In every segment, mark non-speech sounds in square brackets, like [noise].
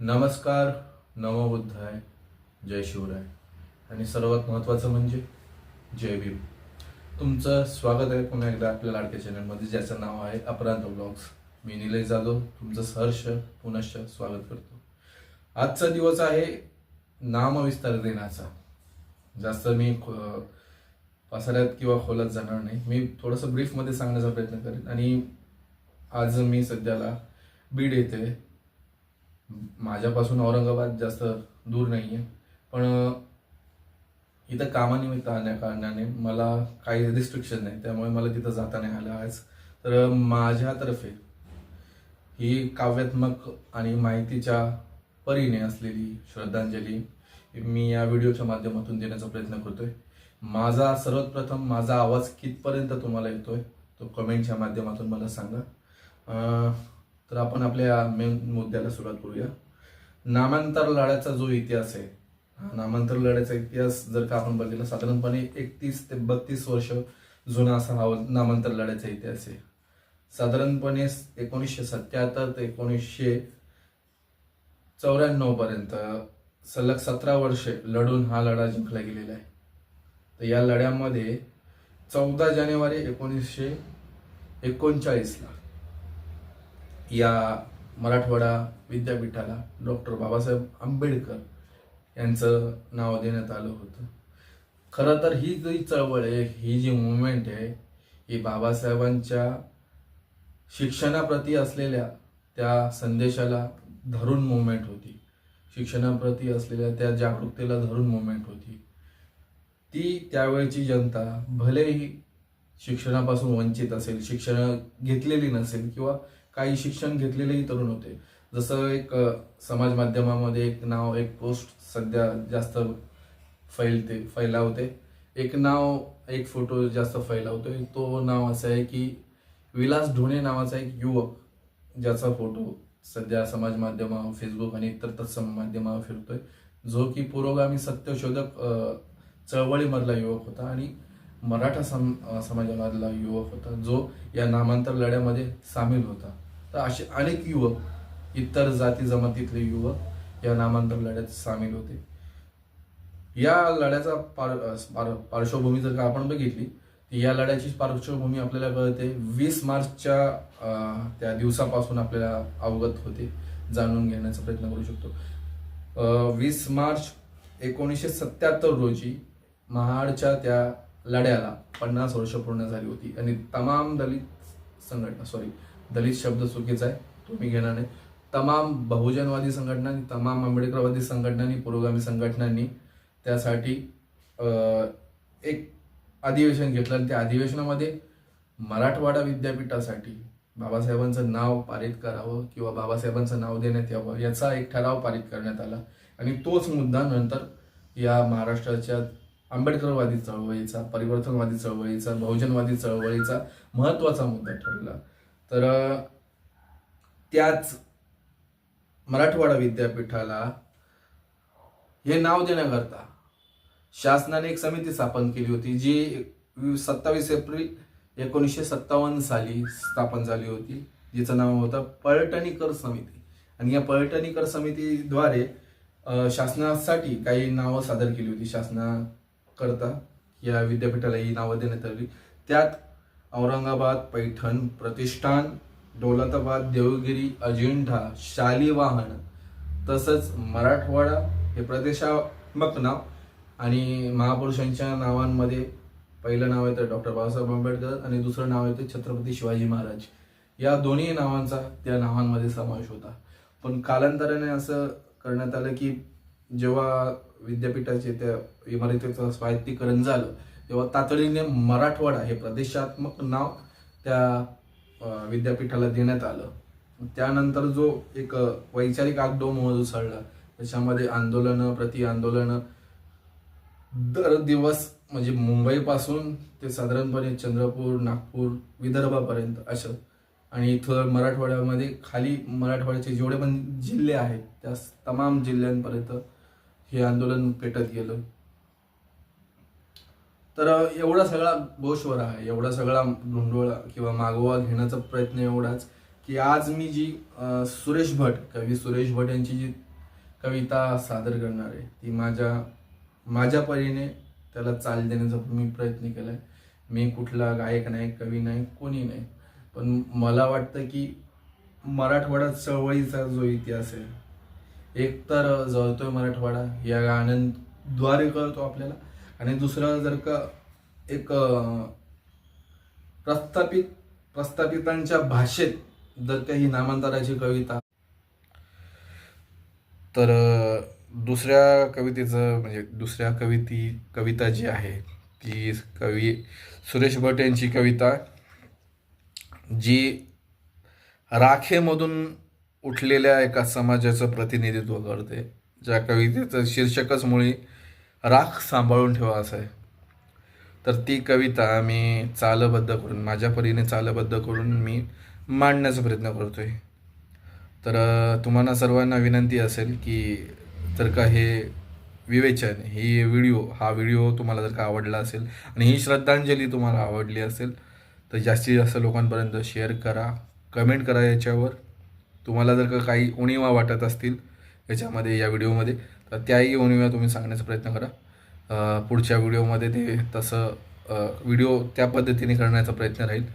नमस्कार नमबुद्धाय जय शिवराय. आणि सर्वात महत्त्वाचं म्हणजे जय भीम. तुमचं स्वागत आहे पुन्हा एकदा आपल्या लाडक्या चॅनलमध्ये ज्याचं नाव आहे अपरांत ब्लॉग्स. मी निलय जाधव तुमचं सहर्ष पुनश्च स्वागत करतो. आजचा दिवस आहे नामविस्तार देण्याचा जास्त मी पसाऱ्यात किंवा खोलात जाणार नाही. मी थोडंसं ब्रीफमध्ये सांगण्याचा प्रयत्न करेन. आणि आज मी सध्याला बीड येथे माझ्यापासून औरंगाबाद जास्त दूर नाही आहे पण इथं कामानिमित्त आल्या कारणाने मला काही रिस्ट्रिक्शन नाही. त्यामुळे मला तिथं जाता नाही आलं आज. तर माझ्यातर्फे ही काव्यात्मक आणि माहितीच्या परीने असलेली श्रद्धांजली मी या व्हिडिओच्या माध्यमातून देण्याचा प्रयत्न करतोय. माझा सर्वात प्रथम माझा आवाज कितपर्यंत तुम्हाला येतोय तो कमेंटच्या माध्यमातून मला सांगा. तर आपण आपल्या मेन मुद्द्याला सुरुवात करूया. नामांतर लढ्याचा जो इतिहास आहे हा नामांतर लढ्याचा इतिहास जर का आपण बघितला साधारणपणे एकतीस ते बत्तीस वर्ष जुना असा हा नामांतर लढ्याचा इतिहास आहे. साधारणपणे एकोणीसशे सत्याहत्तर ते एकोणीसशे चौऱ्याण्णव पर्यंत सलग सतरा वर्षे लढून हा लढा जिंकला गेलेला आहे. तर या लढ्यामध्ये चौदा जानेवारी एकोणीसशे एकोणचाळीसला या मराठवाडा विद्यापीठाला डॉक्टर बाबासाहेब आंबेडकर यांचं नाव देण्यात आलं होतं. खरं तर ही जी चळवळ आहे ही जी मुवमेंट आहे ही बाबासाहेबांच्या शिक्षणाप्रती असलेल्या त्या संदेशाला धरून मुवमेंट होती. शिक्षणाप्रती असलेल्या त्या जागरूकतेला धरून मुवमेंट होती. ती त्यावेळची जनता भलेही शिक्षणापासून वंचित असेल शिक्षण घेतलेली नसेल किंवा काही शिक्षण घेतलेलेही तरुण होते. जसं एक समाज माध्यमामध्ये एक नाव एक पोस्ट सध्या जास्त फैलते फैलावते. एक नाव एक फोटो जास्त फैलावतो तो नाव असं आहे की विलास ढोणे नावाचा एक युवक ज्याचा फोटो सध्या समाज माध्यमावर फेसबुक आणि इतर तत्सम माध्यमावर फिरतोय. जो की पुरोगामी सत्यशोधक चळवळीमधला युवक होता आणि मराठा सम समाजामधला युवक होता. जो या नामांतर लढ्यामध्ये सामील होता. तर असे अनेक युवक इतर जाती जमातीतले युवक या नामांतर लढ्यात सामील होते. या लढ्याचा पार पार- पार्श्वभूमी जर का आपण बघितली तर या लढ्याची पार्श्वभूमी आपल्याला कळते. वीस मार्चच्या अं, त्या दिवसापासून आपल्याला अवगत होते जाणून घेण्याचा प्रयत्न करू शकतो. वीस मार्च एकोणीसशे सत्याहत्तर रोजी महाडच्या त्या लढ्याला पन्नास वर्ष पूर्ण झाली होती. आणि तमाम दलित संघटना सॉरी दलित शब्द चुकीचा आहे तो मी घेणार नाही. तमाम बहुजनवादी संघटनांनी तमाम आंबेडकरवादी संघटनांनी पुरोगामी संघटनांनी त्यासाठी एक अधिवेशन घेतलं आणि त्या अधिवेशनामध्ये मराठवाडा विद्यापीठासाठी बाबासाहेबांचं नाव पारित करावं किंवा बाबासाहेबांचं नाव देण्यात यावं याचा एक ठराव पारित करण्यात आला. आणि तोच मुद्दा नंतर या महाराष्ट्राच्या आंबेडकरवादी चळवळीचा परिवर्तनवादी चळवळीचा बहुजनवादी चळवळीचा महत्त्वाचा मुद्दा ठरला. तर त्याच मराठवाडा विद्यापीठाला हे नाव देण्याकरता शासनाने एक समिती स्थापन केली होती जी सत्तावीस एप्रिल एकोणीसशे सत्तावन्न साली स्थापन झाली होती. जिचं नाव होतं पर्यटनीकर समिती. आणि या पर्यटनीकर समितीद्वारे शासनासाठी काही नावं सादर केली होती शासनाकरता. या विद्यापीठाला ही नावं देण्यात आली. त्यात औरंगाबाद पैठण प्रतिष्ठान दौलताबाद देवगिरी अजिंठा शालिवाहन तसंच मराठवाडा हे प्रदेशात्मक नाव आणि महापुरुषांच्या नावांमध्ये पहिलं नाव येतं डॉक्टर बाबासाहेब आंबेडकर आणि दुसरं नाव येतं छत्रपती शिवाजी महाराज. या दोन्ही नावांचा त्या नावांमध्ये समावेश होता. पण कालांतराने असं करण्यात आलं की जेव्हा विद्यापीठाचे त्या इमारतीचं स्वायत्तीकरण झालं तेव्हा तातडीने मराठवाडा हे प्रदेशात्मक नाव त्या विद्यापीठाला देण्यात आलं. त्यानंतर जो एक वैचारिक आगडोमोह उसळला त्याच्यामध्ये आंदोलनं प्रति आंदोलनं दर दिवस म्हणजे मुंबईपासून ते साधारणपणे चंद्रपूर नागपूर विदर्भापर्यंत असं आणि इथं मराठवाड्यामध्ये खाली मराठवाड्याचे जेवढे पण जिल्हे आहेत त्या तमाम जिल्ह्यांपर्यंत हे आंदोलन पेटत गेलं. तर एवढा सगळा गोषवर आहे एवढा सगळा धुंडोळा किंवा मागोवा घेण्याचा प्रयत्न एवढाच की आज मी जी सुरेश भट कवी सुरेश भट यांची जी कविता सादर करणार आहे ती माझ्या माझ्या परीने त्याला चाल देण्याचा मी प्रयत्न केला आहे मी कुठला गायक नाही कवी नाही कोणी नाही. पण मला वाटतं की मराठवाडा चळवळीचा जो इतिहास आहे एक तर जळतोय मराठवाडा या गाण्यांद्वारे कळतो आपल्याला. आणि दुसरं जर का एक प्रस्थापित प्रस्थापितांच्या भाषेत जर का ही नामांतराची कविता तर दुसऱ्या कवितेचं म्हणजे दुसऱ्या कविती कविता जी आहे ती कवी सुरेश भट यांची कविता जी राखेमधून उठलेल्या एका समाजाचं प्रतिनिधित्व करते. ज्या कवितेचं शीर्षकच मुळे राख सांभाळून ठेवा असं आहे. तर ती कविता मी चालबद्ध करून माझ्या परीने चालबद्ध करून मी मांडण्याचा प्रयत्न करतो आहे तर तुम्हाला सर्वांना विनंती असेल की जर का हे विवेचन ही व्हिडिओ हा व्हिडिओ तुम्हाला जर का आवडला असेल आणि ही श्रद्धांजली तुम्हाला आवडली असेल तर जास्तीत जास्त लोकांपर्यंत शेअर करा. कमेंट करा याच्यावर. तुम्हाला जर का काही उणिवा वाटत असतील याच्यामध्ये या व्हिडिओमध्ये. तर त्याही उणिवा तुम्ही सांगण्याचा प्रयत्न करा. पुढच्या व्हिडिओमध्ये ते तसं व्हिडिओ त्या पद्धतीने करण्याचा प्रयत्न राहील.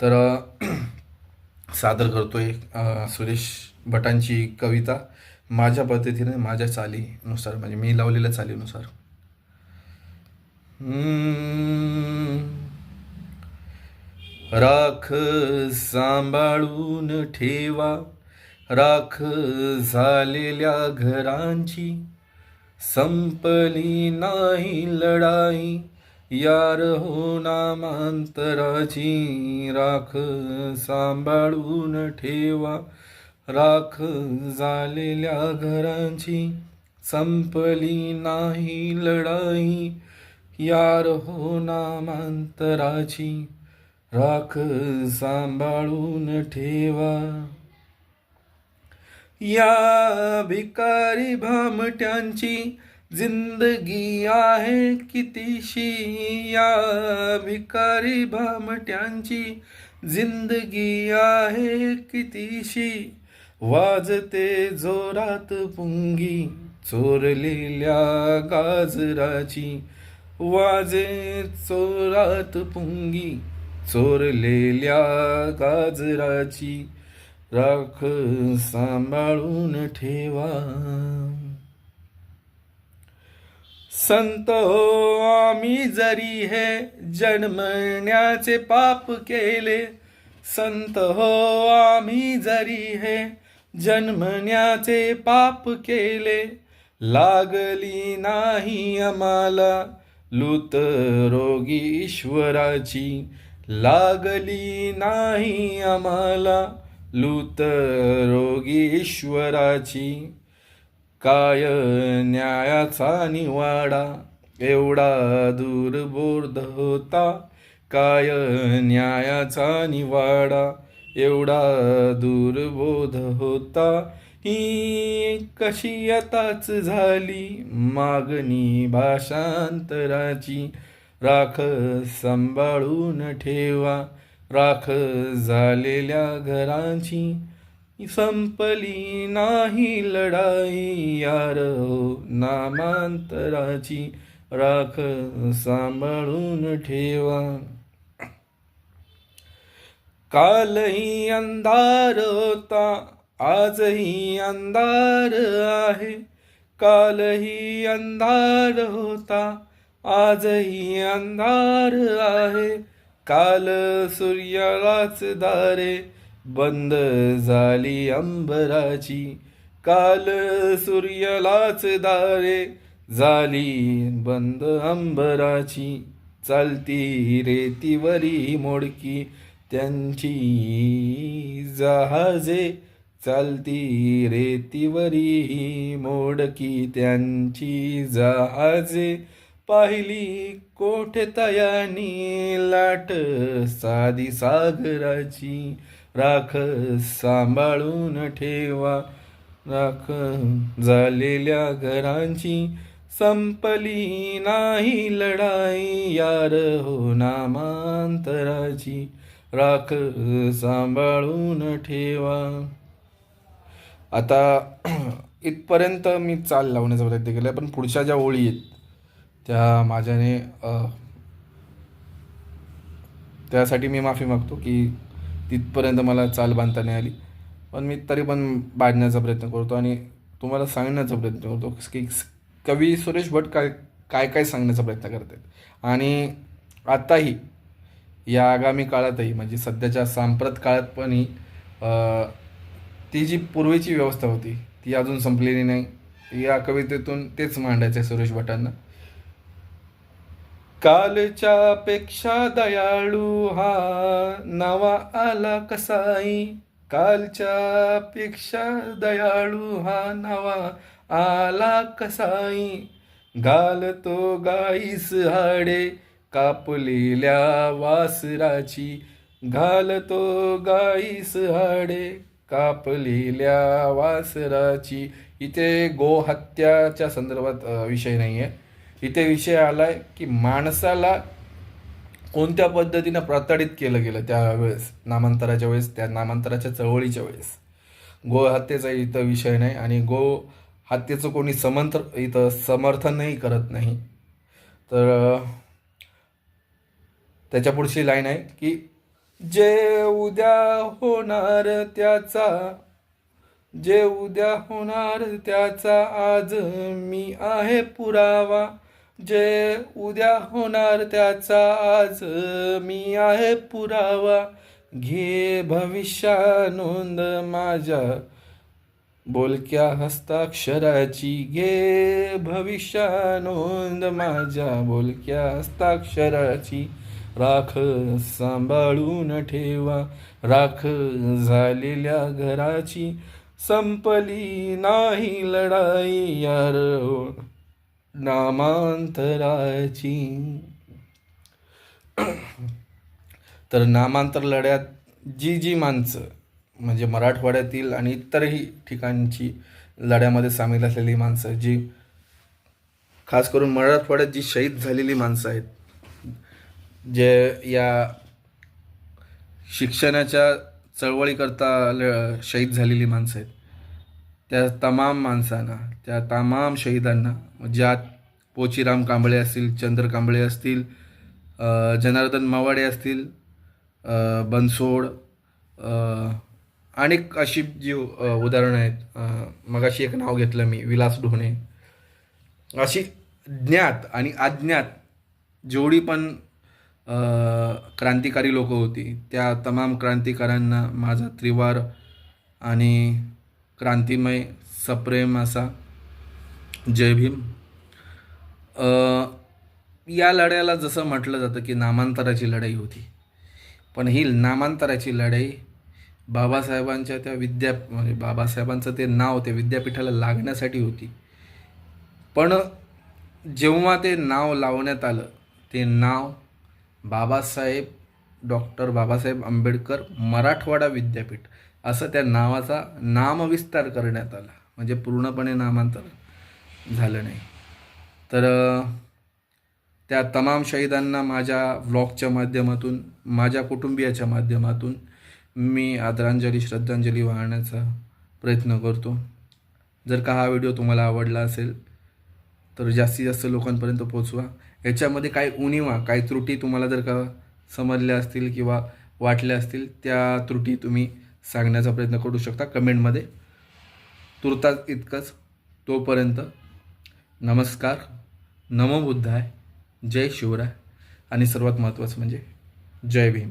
तर [clears throat] सादर करतो आहे सुरेश भटांची कविता. माझ्या पद्धतीने माझ्या चालीनुसार म्हणजे मी लावलेल्या चालीनुसार. राख सांभाळून ठेवा. राख झालेल्या घरांची संपली नाही लढाई यार हो नामांतराची. राख सांभाळून ठेवा राख झालेल्या घरांची संपली नाही लढाई यार हो नामांतराची. राख सांभाळून ठेवा. या भिकारी भामट्यांची जिंदगी आहे कितीशी? या भिकारी भामट्यांची जिंदगी आहे कितीशी? वाजते जोरात पुंगी चोरलेल्या गाजराची. वाजे चोरात पुंगी चोरलेल्या गाजराची. राख सांभाळून ठेवा. संत हो आम्ही जरी हे जन्मण्याचे पाप केले संत हो आम्ही जरी हे जन्मण्याचे पाप केले लागली नाही आम्हाला लूत रोगी ईश्वराची लागली नाही आम्हाला लूत रोगी ईश्वराची काय न्यायाचा निवाडा? एवढा दूर बोर्ध होता. काय न्यायाचा निवाडा? एवढा दूरबोध होता. ही कशी आताच झाली? मागणी भाषांतराची. राख सांभाळून ठेवा. राख झालेल्या घरांची संपली नाही लढाई यार हो नामांतराची राख सांभाळून ठेवा. कालही अंधार होता आजही अंधार आहे. कालही अंधार होता आजही अंधार आहे. काल सूर्यालाच दारे बंद झाली अंबराची. काल सूर्यालाच दारे झाली बंद अंबराची. चालती रेतीवरी मोडकी त्यांची जहाजे. चालती रेतीवरी मोडकी त्यांची जहाजे. पाहिली कोठे तयानी लाट साधी सागराची? राख सांभाळून ठेवा. राख झालेल्या घरांची संपली नाही लढाई. यार हो नामांतराची. राख सांभाळून ठेवा. आता [clears throat] इथपर्यंत मी चाल लावण्याचा प्रयत्न केला पण पुढच्या ज्या ओळी आहेत त्या माझ्याने त्यासाठी मी माफी मागतो की तिथपर्यंत मला चाल बांधता नाही आली. पण मी तरी पण बांधण्याचा प्रयत्न करतो आणि तुम्हाला सांगण्याचा प्रयत्न करतो की कवी सुरेश भट काय काय काय सांगण्याचा प्रयत्न करत आहेत आणि आत्ताही या आगामी काळातही म्हणजे सध्याच्या सांप्रत काळात पण ही ती जी पूर्वीची व्यवस्था होती ती अजून संपलेली नाही. या कवितेतून तेच मांडायचं आहे सुरेश भटांना. कालच्या पेक्षा दयाळू हा नवा आला कसाई. कालच्या पेक्षा दयाळू हा नवा आला कसाई. घालतो गाईस हाडे कापलेल्या वासराची. घालतो गाईस हाडे कापलेल्या वासराची. इथे गोहत्याच्या संदर्भात विषय नाही आहे इथे विषय आला आहे की माणसाला कोणत्या पद्धतीनं प्रताडित केलं गेलं त्यावेळेस नामांतराच्या वेळेस त्या नामांतराच्या चळवळीच्या वेळेस. गो हत्येचा इथं विषय नाही आणि गो हत्येचं कोणी समंत्र इथं समर्थनही करत नाही. तर त्याच्या पुढची लाईन आहे की जे उद्या होणार त्याचा जे उद्या होणार त्याचा आज मी आहे पुरावा. जे उद्या होणार त्याचा आज मी आहे पुरावा. घे भविष्या नोंद माझ्या. बोलक्या हस्ताक्षराची. घे भविष्या नोंद माझ्या. बोलक्या हस्ताक्षराची. राख सांभाळून ठेवा. राख झालेल्या घराची संपली नाही लढाई यार. नामांतराची. तर नामांतर लढ्यात जी जी माणसं म्हणजे मराठवाड्यातील आणि इतरही ठिकाणची लढ्यामध्ये सामील असलेली माणसं जी खास करून मराठवाड्यात जी शहीद झालेली माणसं आहेत जे या शिक्षणाच्या चळवळीकरता ल- शहीद झालेली माणसं आहेत त्या तमाम माणसांना त्या तमाम शहीदांना ज्यात पोचीराम कांबळे असतील चंद्र कांबळे असतील जनार्दन मावाडे असतील बनसोड अनेक अशी जी उदाहरणं आहेत. मगाशी एक नाव घेतलं मी विलास ढोणे. अशी ज्ञात आणि अज्ञात जेवढी पण क्रांतिकारी लोक होती त्या तमाम क्रांतिकारांना माझा त्रिवार आणि क्रांतिमय सप्रेम असा जय भीम. या लढ्याला जसं म्हटलं जातं की नामांतराची लढाई होती. पण ही नामांतराची लढाई बाबासाहेबांच्या त्या विद्या म्हणजे बाबासाहेबांचं ते नाव त्या विद्यापीठाला लागण्यासाठी होती. पण जेव्हा ते नाव लावण्यात आलं ते नाव बाबासाहेब डॉक्टर बाबासाहेब आंबेडकर मराठवाडा विद्यापीठ असं त्या नावाचा नामविस्तार करण्यात आला. म्हणजे पूर्णपणे नामांतर झालं नाही. तर त्या तमाम शहीदांना माझ्या व्लॉगच्या माध्यमातून माझ्या कुटुंबियाच्या माध्यमातून मी आदरांजली श्रद्धांजली वाहण्याचा प्रयत्न करतो. जर का हा व्हिडिओ तुम्हाला आवडला असेल तर जास्तीत जास्त लोकांपर्यंत पोचवा याच्यामध्ये काही उणीवा काही त्रुटी तुम्हाला जर का समजल्या असतील किंवा वाटल्या असतील त्या त्रुटी तुम्ही सांगण्याचा प्रयत्न करू शकता कमेंटमध्ये. तुर्तास इतकंच. तोपर्यंत नमस्कार. नमो बुद्धाय. जय शिवराय. आणि सर्वात महत्त्वाचं म्हणजे जय भीम.